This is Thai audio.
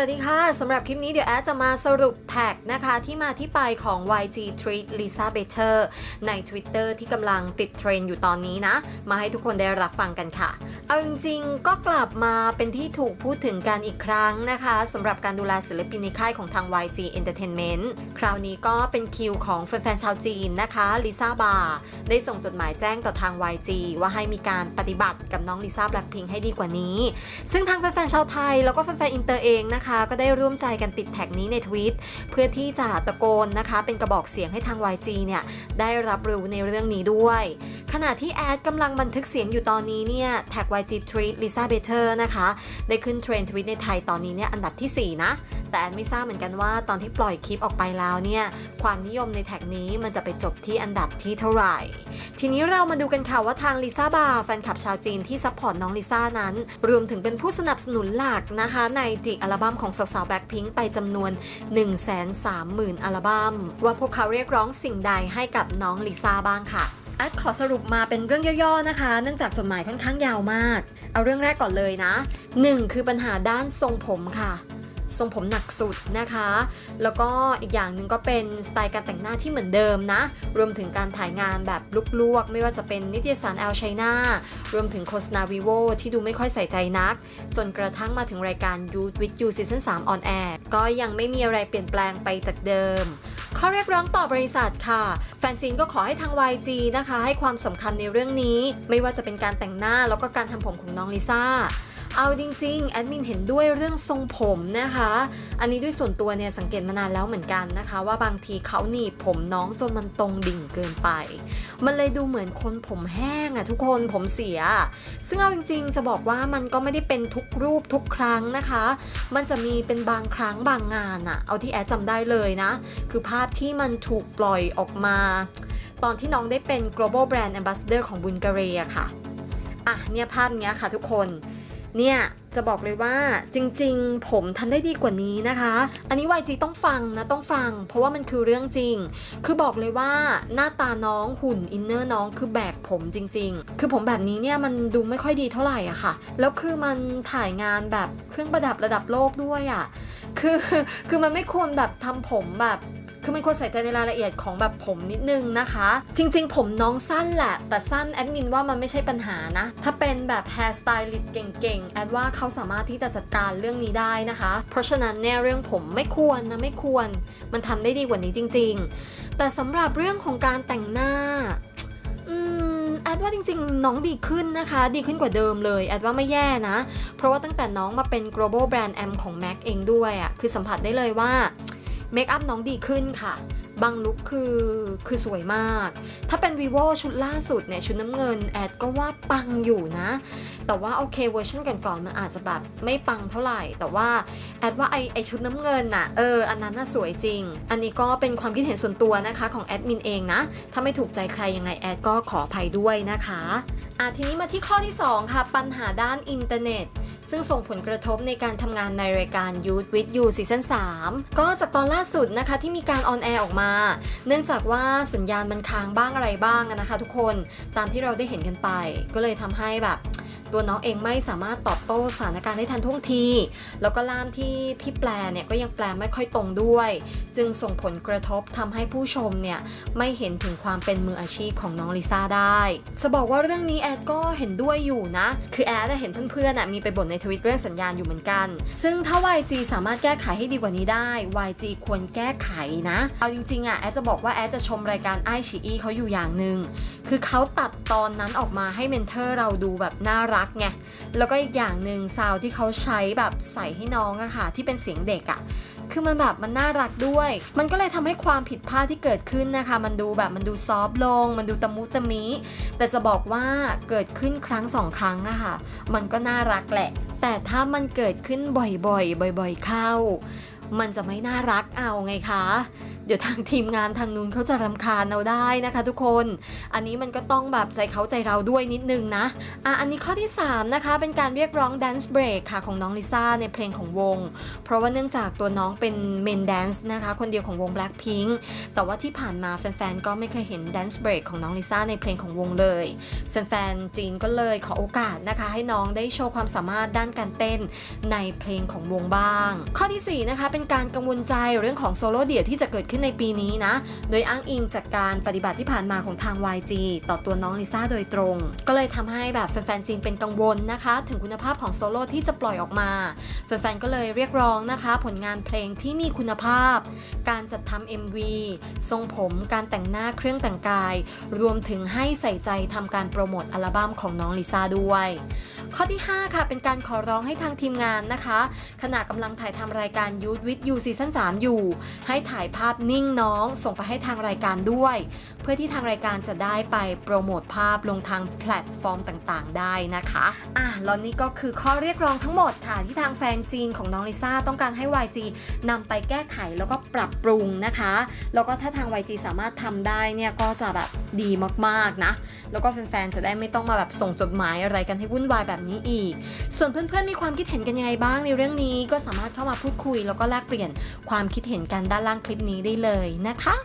วัสดีค่ะ สำหรับคลิปนี้เดี๋ยวแอดจะมาสรุปแท็กนะคะที่มาที่ไปของ YG Treat Lisa Better ใน Twitter ที่กำลังติดเทรนอยู่ตอนนี้นะ มาให้ทุกคนได้รับฟังกันค่ะ เอาจริงๆก็กลับมาเป็นที่ถูกพูดถึงกันอีกครั้งนะคะสำหรับการดูแลศิลปินในค่ายของทาง YG Entertainment คราวนี้ก็เป็นคิวของแฟนๆชาวจีนนะคะลิซ่าบาได้ส่งจดหมายแจ้งต่อทาง YG ว่าให้มีการปฏิบัติกับน้องลิซ่าแบล็คพิงให้ดีกว่านี้ ซึ่งทางแฟนๆชาวไทย แล้วก็แฟนๆอินเตอร์เองนะคะ ก็ได้ร่วมใจกันติดแท็กนี้ในทวิตเพื่อที่จะตะโกนนะคะ เป็นกระบอกเสียงให้ทาง YG เนี่ยได้รับรู้ในเรื่องนี้ด้วย ขณะที่แอดกำลังบันทึกเสียงอยู่ตอนนี้เนี่ยแท็ก YG Treat Lisa Better นะคะ ได้ขึ้นเทรนด์ทวิตในไทยตอนนี้เนี่ยอันดับทีสี่4 นะ แต่แอดไม่ทราบเหมือนกันว่าตอนที่ปล่อยคลิปออกไปแล้วเนี่ย ความนิยมในแท็กนี้มันจะไปจบที่อันดับที่เท่าไหร่ ทีนี้เรามาดูกันค่ะว่าทางลิซ่าบาแฟนคลับชาวจีนที่ซัพพอร์ตน้องลิซ่านั้น รวมถึงเป็นผู้สนับสนุนหลักนะคะในจิอัลบั้มของสาวๆแบล็คพิงค์ไปจำนวน 130,000 อัลบั้มว่าพวกเขาเรียกร้องสิ่งใดให้กับน้องลิซ่าบ้างค่ะ แอดขอสรุปมาเป็นเรื่องย่อๆนะคะ เนื่องจากจดหมายค่อนข้างยาวมาก เอาเรื่องแรกก่อนเลยนะ 1 คือปัญหาด้านทรงผมค่ะ ทรงผมหนักสุดนะคะ แล้วก็อีกอย่างหนึ่งก็เป็นสไตล์การแต่งหน้าที่เหมือนเดิมนะ รวมถึงการถ่ายงานแบบลวกๆ ไม่ว่าจะเป็นนิตยสารแอลไชน่ารวมถึงโฆษณาวีโวที่ดูไม่ค่อยใส่ใจนัก จนกระทั่งมาถึงรายการ Youth with You Season 3 on air ก็ยังไม่มีอะไรเปลี่ยนแปลงไปจากเดิม ข้อเรียกร้องต่อบริษัทค่ะ แฟนจีนก็ขอให้ทาง YG นะคะ ให้ความสำคัญในเรื่องนี้ ไม่ว่าจะเป็นการแต่งหน้าแล้วก็การทำผมของน้องลิซ่า เอาจริงๆแอดมินเห็นด้วยเรื่องทรงผมนะคะ อันนี้ด้วยส่วนตัวเนี่ยสังเกตมานานแล้วเหมือนกันนะคะ ว่าบางทีเขาหนีบผมน้องจนมันตรงดิ่งเกินไป มันเลยดูเหมือนคนผมแห้งอะทุกคนผมเสีย ซึ่งเอาจริงๆ จะบอกว่ามันก็ไม่ได้เป็นทุกรูปทุกครั้งนะคะ มันจะมีเป็นบางครั้งบางงานอะเอาที่แอดจำได้เลยนะ คือภาพที่มันถูกปล่อยออกมา ตอนที่น้องได้เป็น global brand ambassador ของบุลการีค่ะอะเนี่ยภาพเนี้ยค่ะทุกคน เนี่ยจะบอกเลยว่าจริงๆ ผมทำได้ดีกว่านี้นะคะ อันนี้ YG ต้องฟังนะต้องฟัง เพราะว่ามันคือเรื่องจริง คือบอกเลยว่าหน้าตาน้องหุ่นอินเนอร์น้องคือแบกผมจริง ๆ คือผมแบบนี้เนี่ยมันดูไม่ค่อยดีเท่าไหร่อะค่ะ แล้วคือมันถ่ายงานแบบเครื่องประดับระดับโลกด้วยอะคือคือมันไม่ควรแบบทำผมแบบ คือมันควรใส่ใจในรายละเอียดของแบบผมนิดนึงนะคะ จริง ๆ ผมน้องสั้นแหละ แต่สั้นแอดมินว่ามันไม่ใช่ปัญหานะ ถ้าเป็นแบบแฮร์สไตลิสต์เก่งๆ แอดว่าเขาสามารถที่จะจัดการเรื่องนี้ได้นะคะ เพราะฉะนั้นเนี่ยเรื่องผมไม่ควรนะไม่ควร มันทำได้ดีกว่านี้จริง ๆ แต่สำหรับเรื่องของการแต่งหน้าแอดว่าจริงๆ น้องดีขึ้นนะคะ ดีขึ้นกว่าเดิมเลยแอดว่าไม่แย่นะ เพราะว่าตั้งแต่น้องมาเป็น global brand am ของ MAC เองด้วยอะ่ะคือสัมผัสได้เลยว่า เมคอัพน้องดีขึ้นค่ะ บางลุคคือคือสวยมาก ถ้าเป็น vivo ชุดล่าสุดเนี่ยชุดน้ำเงินแอดก็ว่าปังอยู่นะ แต่ว่าโอเคเวอร์ชันก่อนๆมันอาจจะแบบไม่ปังเท่าไหร่ แต่ว่าแอดว่าไอไอชุดน้ำเงินน่ะเอออันนั้นน่ะสวยจริง อันนี้ก็เป็นความคิดเห็นส่วนตัวนะคะของแอดมินเองนะ ถ้าไม่ถูกใจใครยังไงแอดก็ขออภัยด้วยนะคะอะทีนี้มาที่ข้อที่ 2 ค่ะ ปัญหาด้านอินเทอร์เน็ต ซึ่งส่งผลกระทบในการทำงานในรายการ Youth with You ซีซั่น3ก็จากตอนล่าสุดนะคะที่มีการออนแอร์ออกมา เนื่องจากว่าสัญญาณมันค้างบ้างอะไรบ้างนะคะทุกคนตามที่เราได้เห็นกันไป ก็เลยทำให้แบบ ตัวน้องเองไม่สามารถตอบโต้สถานการณ์ได้ทันท่วงที แล้วก็ล่ามที่ที่แปลเนี่ยก็ยังแปลไม่ค่อยตรงด้วย จึงส่งผลกระทบทำให้ผู้ชมเนี่ยไม่เห็นถึงความเป็นมืออาชีพของน้องลิซ่าได้ จะบอกว่าเรื่องนี้แอดก็เห็นด้วยอยู่นะ คือแอดเห็นเพื่อนๆมีไปบ่นในทวิตเรื่องสัญญาณอยู่เหมือนกัน ซึ่งถ้า YG สามารถแก้ไขให้ดีกว่านี้ได้ YG ควรแก้ไขนะ เอาจริงๆอะแอดจะบอกว่าแอดจะชมรายการไอชีอีเขาอยู่อย่างหนึ่งคือเขาตัดตอนนั้นออกมาให้เมนเทอร์เราดูแบบน่ารักไง แล้วก็อีกอย่างหนึ่งซาวที่เขาใช้แบบใส่ให้น้องอะค่ะ ที่เป็นเสียงเด็กอะคือมันแบบมันน่ารักด้วย มันก็เลยทำให้ความผิดพลาดที่เกิดขึ้นนะคะ มันดูแบบมันดูซอฟต์ลง มันดูตะมุตะมิ แต่จะบอกว่าเกิดขึ้นครั้งสองครั้งอะค่ะ มันก็น่ารักแหละ แต่ถ้ามันเกิดขึ้นบ่อยๆ บ่อย ๆ เข้า มันจะไม่น่ารักเอาไงคะ เดี๋ยวทางทีมงานทางนู้นเขาจะรำคาญเราได้นะคะทุกคน อันนี้มันก็ต้องแบบใจเขาใจเราด้วยนิดนึงนะ อะอันนี้ข้อที่ 3 นะคะ เป็นการเรียกร้อง dance break ค่ะของน้องลิซ่าในเพลงของวง เพราะว่าเนื่องจากตัวน้องเป็น main dance นะคะ คนเดียวของวง Blackpink แต่ว่าที่ผ่านมาแฟนๆ ก็ไม่เคยเห็น dance break ของน้องลิซ่าในเพลงของวงเลย แฟนๆ จีนก็เลยขอโอกาสนะคะ ให้น้องได้โชว์ความสามารถด้านการเต้นในเพลงของวงบ้าง ข้อทีสี่4 นะคะ เป็นการกังวลใจเรื่องของโซโล่เดี่ยวที่จะเกิดขึ้นในปีนี้นะ โดยอ้างอิงจากการปฏิบัติที่ผ่านมาของทาง YG ต่อตัวน้องลิซ่าโดยตรง ก็เลยทำให้แบบแฟนๆจีนเป็นกังวลนะคะ ถึงคุณภาพของโซโล่ที่จะปล่อยออกมา แฟนๆก็เลยเรียกร้องนะคะ ผลงานเพลงที่มีคุณภาพ การจัดทำ MV ทรงผมการแต่งหน้าเครื่องแต่งกาย รวมถึงให้ใส่ใจทำการโปรโมทอัลบั้มของน้องลิซ่าด้วย ข้อที่ 5 ค่ะ เป็นการขอร้องให้ทางทีมงานนะคะ ขณะกำลังถ่ายทำรายการ Youth with You ซีซั่น3อยู่ ให้ถ่ายภาพนิ่งน้องส่งไปให้ทางรายการด้วย เพื่อที่ทางรายการจะได้ไปโปรโมทภาพลงทางแพลตฟอร์มต่างๆ ได้นะคะอะแล้วนี่ก็คือข้อเรียกร้องทั้งหมดค่ะ ที่ทางแฟนจีนของน้องลิซ่าต้องการให้ YG นำไปแก้ไขแล้วก็ปรับปรุงนะคะ แล้วก็ถ้าทาง YG สามารถทำได้เนี่ยก็จะแบบดีมากๆนะ แล้วก็แฟนๆ จะได้ไม่ต้องมาแบบส่งจดหมายอะไรกันให้วุ่นวายแบบนี้อีก ส่วนเพื่อนๆ มีความคิดเห็นกันยังไงบ้างในเรื่องนี้ก็สามารถเข้ามาพูดคุย แล้วก็แลกเปลี่ยนความคิดเห็นกันด้านล่างคลิปนี้ได้เลยนะคะ